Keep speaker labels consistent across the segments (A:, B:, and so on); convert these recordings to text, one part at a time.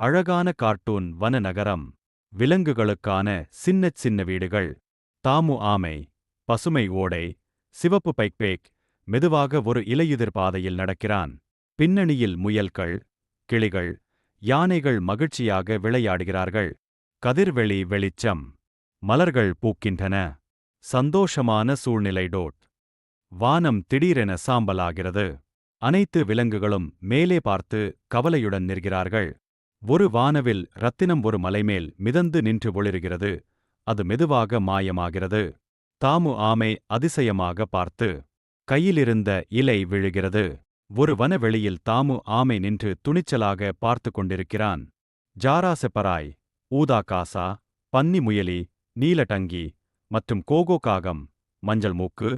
A: அழகான கார்ட்டூன் வன நகரம் விலங்குகளுக்கான சின்னச் சின்ன வீடுகள் தாமு ஆமை பசுமை ஓடை சிவப்பு பைக்பேக் மெதுவாக ஒரு இலையுதிர் பாதையில் நடக்கிறான். பின்னணியில் முயல்கள் கிளிகள் யானைகள் மகிழ்ச்சியாக விளையாடுகிறார்கள். கதிர்வெளி வெளிச்சம். மலர்கள் பூக்கின்றன. சந்தோஷமான சூழ்நிலை டோட். வானம் திடீரென சாம்பலாகிறது. அனைத்து விலங்குகளும் மேலே பார்த்து கவலையுடன் நிற்கிறார்கள். ஒரு வானவில் ரத்தினம் ஒரு மலைமேல் மிதந்து நின்று ஒளிருகிறது. அது மெதுவாக மாயமாகிறது. தாமு ஆமை அதிசயமாக பார்த்து கையிலிருந்த இலை விழுகிறது. ஒரு வனவெளியில் தாமு ஆமை நின்று துணிச்சலாக பார்த்து கொண்டிருக்கிறான். ஜாராசெப்பராய் ஊதா காசா பன்னி முயலி நீலடங்கி மற்றும் கோகோ காகம் மஞ்சள் மூக்கு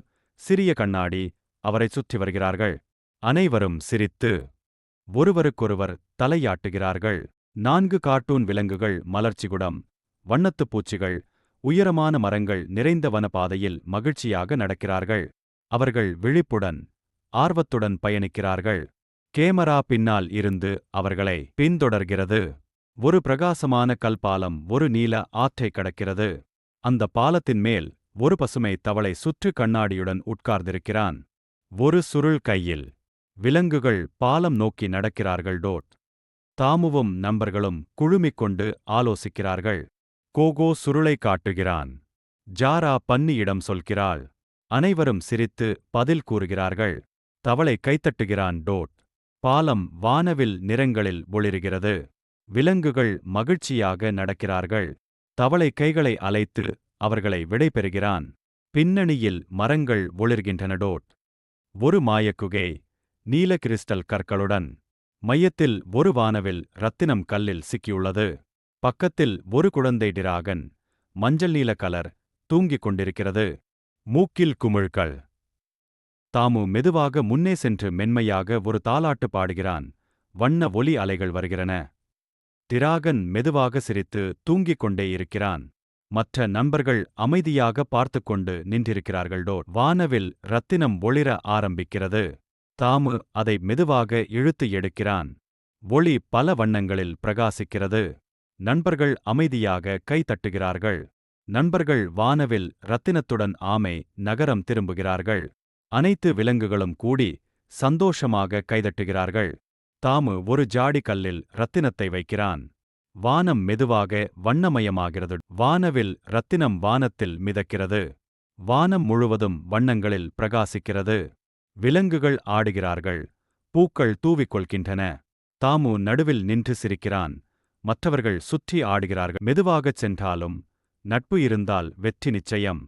A: சிறிய கண்ணாடி அவரை சுற்றி வருகிறார்கள். அனைவரும் சிரித்து ஒருவருக்கொருவர் தலையாட்டுகிறார்கள். நான்கு கார்ட்டூன் விலங்குகள் மலர்ச்சிகுடம் வண்ணத்துப் பூச்சிகள் உயரமான மரங்கள் நிறைந்த வனப்பாதையில் மகிழ்ச்சியாக நடக்கிறார்கள். அவர்கள் விழிப்புடன் ஆர்வத்துடன் பயணிக்கிறார்கள். கேமரா பின்னால் இருந்து அவர்களை பின்தொடர்கிறது. ஒரு பிரகாசமான கல்பாலம் ஒரு நீல ஆற்றை கடக்கிறது. அந்த பாலத்தின் மேல் ஒரு பசுமை தவளை சுற்று கண்ணாடியுடன் உட்கார்ந்திருக்கிறான். ஒரு சுருள் கையில் விலங்குகள் பாலம் நோக்கி நடக்கிறார்கள் டோட். தாமுவும் நண்பர்களும் குழுமிக் கொண்டு ஆலோசிக்கிறார்கள். கோகோ சுருளை காட்டுகிறான். ஜாரா பன்னியிடம் சொல்கிறாள். அனைவரும் சிரித்து பதில் கூறுகிறார்கள். தவளை கைத்தட்டுகிறான் டோட். பாலம் வானவில் நிறங்களில் ஒளிர்கிறது. விலங்குகள் மகிழ்ச்சியாக நடக்கிறார்கள். தவளை கைகளை அலைத்து அவர்களை விடைபெறுகிறான் பின்னணியில் மரங்கள் ஒளிர்கின்றன டோட். ஒரு மாயக்குகை. நீல கிறிஸ்டல் கற்களுடன். மையத்தில் ஒரு வானவில் ரத்தினம் கல்லில் சிக்கியுள்ளது. பக்கத்தில் ஒரு குழந்தை டிராகன் மஞ்சள் நீல கலர் தூங்கிக் கொண்டிருக்கிறது. மூக்கில் குமிழ்கள். தாமு மெதுவாக முன்னே சென்று மென்மையாக ஒரு தாலாட்டு பாடுகிறான். வண்ண ஒலி அலைகள் வருகிறன. டிராகன் மெதுவாக சிரித்து தூங்கிக் கொண்டே இருக்கிறான். மற்ற நண்பர்கள் அமைதியாக பார்த்துக்கொண்டு நின்றிருக்கிறார்கள் டோர் வானவில் ரத்தினம் ஒளிர ஆரம்பிக்கிறது. தாமு அதை மெதுவாக இழுத்து எடுக்கிறான். ஒளி பல வண்ணங்களில் பிரகாசிக்கிறது. நண்பர்கள் அமைதியாக கைதட்டுகிறார்கள் நண்பர்கள் வானவில் ரத்தினத்துடன் ஆமை நகரம் திரும்புகிறார்கள். அனைத்து விலங்குகளும் கூடி சந்தோஷமாக கைதட்டுகிறார்கள். தாமு ஒரு ஜாடி கல்லில் ரத்தினத்தை வைக்கிறான். வானம் மெதுவாக வண்ணமயமாகிறது. வானவில் ரத்தினம் வானத்தில் மிதக்கிறது. வானம் முழுவதும் வண்ணங்களில் பிரகாசிக்கிறது. விலங்குகள் ஆடுகிறார்கள் பூக்கள் தூவிக்கொள்கின்றன தாமு நடுவில் நின்று சிரிக்கிறான் மற்றவர்கள் சுற்றி ஆடுகிறார்கள் மெதுவாகச் சென்றாலும் நட்பு இருந்தால் வெற்றி நிச்சயம்.